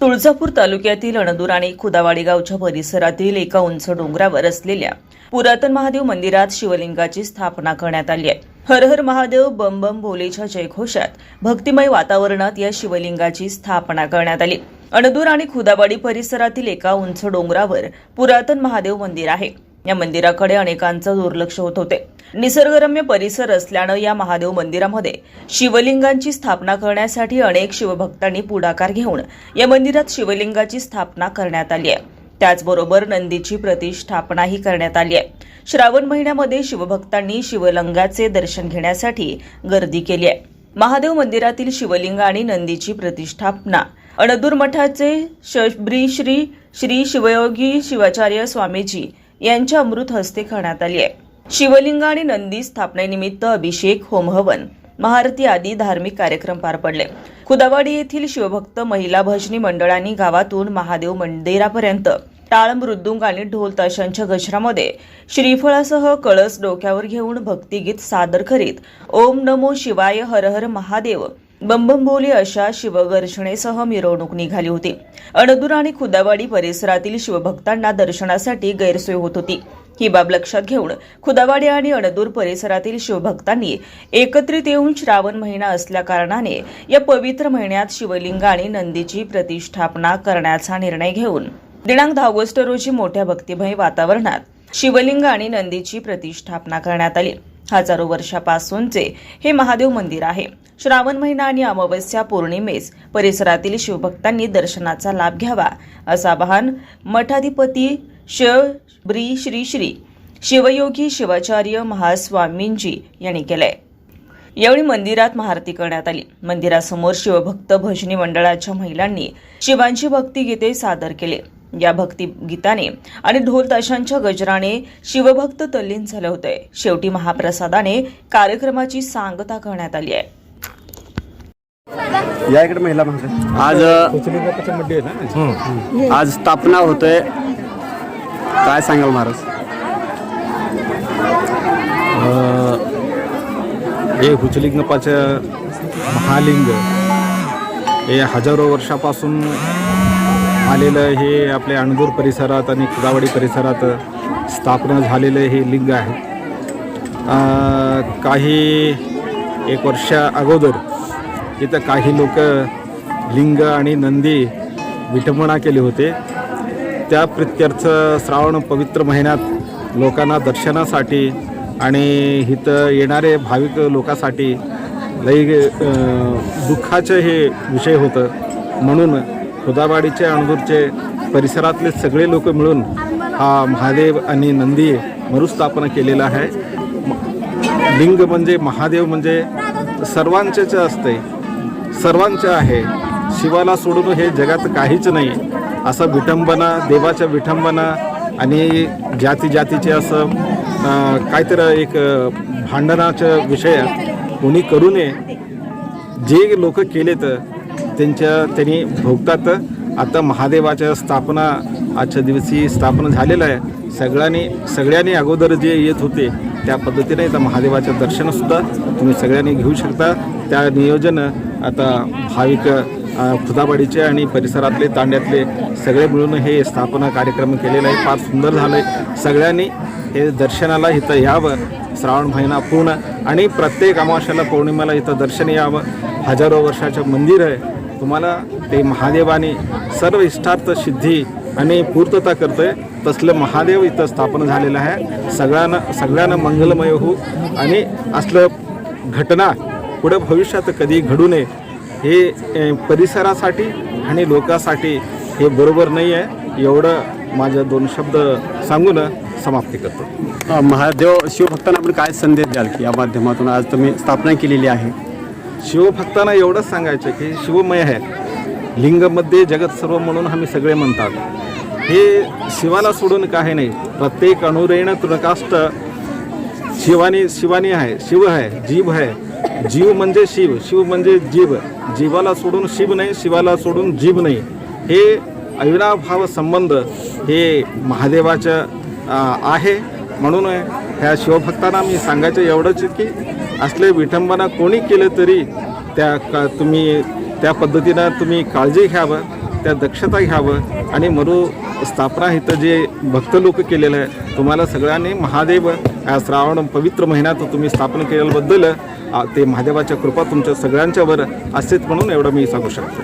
तुळजापूर तालुक्यातील अणदूर आणि खुदावाडी गावच्या परिसरातील एका उंच डोंगरावर असलेल्या पुरातन महादेव मंदिरात शिवलिंगाची स्थापना करण्यात आली आहे. हर हर महादेव बम बम भोलेच्या जयघोषात भक्तिमय वातावरणात या शिवलिंगाची स्थापना करण्यात आली. अणदूर आणि खुदावाडी परिसरातील एका उंच डोंगरावर पुरातन महादेव मंदिर आहे. या मंदिराकडे अनेकांचं दुर्लक्ष होत होते. निसर्गरम्य परिसर असल्यानं या महादेव मंदिरामध्ये शिवलिंगांची स्थापना करण्यासाठी अनेक शिवभक्तांनी पुढाकार घेऊन या मंदिरात शिवलिंगाची स्थापना करण्यात आली आहे. त्याचबरोबर नंदीची प्रतिष्ठापनाही करण्यात आली आहे. श्रावण महिन्यामध्ये शिवभक्तांनी शिवलिंगाचे दर्शन घेण्यासाठी गर्दी केली आहे. महादेव मंदिरातील शिवलिंग आणि नंदीची प्रतिष्ठापना. अणदूर मठाचे शबरी श्री श्री शिवयोगी शिवाचार्य स्वामीजी यांच्या अमृत हस्ते करण्यात आली आहे. शिवलिंग आणि नंदी स्थापनेनिमित्त अभिषेक होमहवन महारती आदी धार्मिक कार्यक्रम पार पडले. खुदावाडी येथील शिवभक्त महिला भजनी मंडळांनी गावातून महादेव मंदिरापर्यंत टाळ मृदुंग आणि ढोल ताशांच्या गजरामध्ये श्रीफळासह कळस डोक्यावर घेऊन भक्तिगीत सादर करीत ओम नमो शिवाय हर हर महादेव बंबंबोली अशा शिवगर्षणेसह मिरवणूक निघाली होती. अणदूर आणि खुदावाडी परिसरातील शिवभक्तांना दर्शनासाठी गैरसोय होत होती. ही बाब लक्षात घेऊन खुदावाडी आणि अणदूर परिसरातील शिवभक्तांनी एकत्रित येऊन श्रावण महिना असल्याकारणाने या पवित्र महिन्यात शिवलिंग आणि नंदीची प्रतिष्ठापना करण्याचा निर्णय घेऊन दिनांक दहा ऑगस्ट रोजी मोठ्या भक्तिमय वातावरणात शिवलिंग आणि नंदीची प्रतिष्ठापना करण्यात आली. हजारो वर्षापासूनचे हे महादेव मंदिर आहे. श्रावण महिना आणि अमावस्या पौर्णिमेस परिसरातील शिवभक्तांनी दर्शनाचा लाभ घ्यावा असं आवाहन मठाधिपती श्री श्री. श्री. शिवयोगी शिवाचार्य महास्वामींजी यांनी केलंय. यावेळी मंदिरात महारती करण्यात आली. मंदिरासमोर शिवभक्त भजनी मंडळाच्या महिलांनी शिवांची भक्तिगीते सादर केले. या भक्तिगीताने आणि ढोल ताशांच्या गजराने शिवभक्त तल्लीन झाले होते. शेवटी महाप्रसादाने कार्यक्रमाची सांगता करण्यात आली आहे. या इकडे महिला आज आज स्थापना होते. काय सांगाल महाराज? हे हुचलिंगपाचं महालिंग हे हजारो वर्षापासून आलेलं हे आपल्या अणदूर परिसरात आणि खुदावाडी परिसरात स्थापना झालेलं हे लिंग आहे. काही एक वर्षा अगोदर इथं काही लोक लिंग आणि नंदी विटंबना केले होते. त्या प्रित्यर्थ श्रावण पवित्र महिन्यात लोकांना दर्शनासाठी आणि इथं येणारे भाविक लोकांसाठी लई दुःखाचं हे विषय होतं. म्हणून खुदाबाडीचे अणदूरचे परिसरातले सगळे लोक मिळून हा महादेव आणि नंदी मरुस्थापना केलेला आहे. लिंग म्हणजे महादेव म्हणजे सर्वांचेच असते सर्वांचे आहे. शिवाला सोडून हे जगात काहीच नाही. असं विटंबना देवाच्या विटंबना आणि जाती जातीचे असं काहीतरी एक भांडणाचा भांडणाचं विषय कोणी करू नये. जे लोक केलेत त्यांच्या त्यांनी भोगतात. आता महादेवाच्या स्थापना आजच्या दिवशी स्थापना झालेलं आहे. सगळ्यांनी सगळ्यांनी अगोदर जे येत होते त्या पद्धतीने आता महादेवाचं दर्शनसुद्धा तुम्ही सगळ्यांनी घेऊ शकता. त्या नियोजन आता भाविक खुदाबाडीचे आणि परिसरातले तांड्यातले सगळे मिळून हे स्थापना कार्यक्रम केलेला आहे फार सुंदर झालं आहे सगळ्यांनी हे दर्शनाला इथं यावं. श्रावण महिना पूर्ण आणि प्रत्येक अमावश्याला पौर्णिमेला इथं दर्शन यावं. हजारो वर्षाचं मंदिर आहे. तुम्हाला ते महादेवाने सर्व इष्टार्थ सिद्धी आणि पूर्तता करतोय तसलं महादेव इथं स्थापन झालेलं आहे. सगळ्यांना सगळ्यांना मंगलमय हो आणि असलं घटना पुढं भविष्यात कधी घडू नये हे परिसरासाठी आणि लोकांसाठी हे बरोबर नाही आहे एवढं माझं दोन शब्द सांगून समाप्ती करतो. महादेव शिवभक्तांना आपण काय संदेश द्याल की या माध्यमातून? आज तुम्ही स्थापना केलेली आहे. शिवभक्तांना एवढंच सांगायचं की शिवमय आहे. लिंगमध्ये जगत सर्व म्हणून आम्ही सगळे म्हणतात. हे शिवाला सोडून काही नाही. प्रत्येक अणुरेण तृणकाष्ट शिवानी शिवानी आहे शिव आहे जीव आहे. जीव म्हणजे शिव शिव म्हणजे जीव. जीवाला सोडून शिव नाही शिवाला सोडून जीव नाही. हे अविनाभाव संबंध हे महादेवाचं आहे. म्हणून ह्या शिवभक्तांना मी सांगायचं एवढंच की असले विठंबना कोणी केलं तरी त्या का तुम्ही त्या पद्धतीनं तुम्ही काळजी घ्यावं त्या दक्षता घ्यावं आणि मरू स्थापना इथं जे भक्त लोक केलेलं आहे तुम्हाला सगळ्यांनी महादेव या श्रावण पवित्र महिन्यात तुम्ही स्थापन केल्याबद्दल ते महादेवाच्या कृपा तुमच्या सगळ्यांच्यावर असेच म्हणून एवढं मी सांगू शकतो.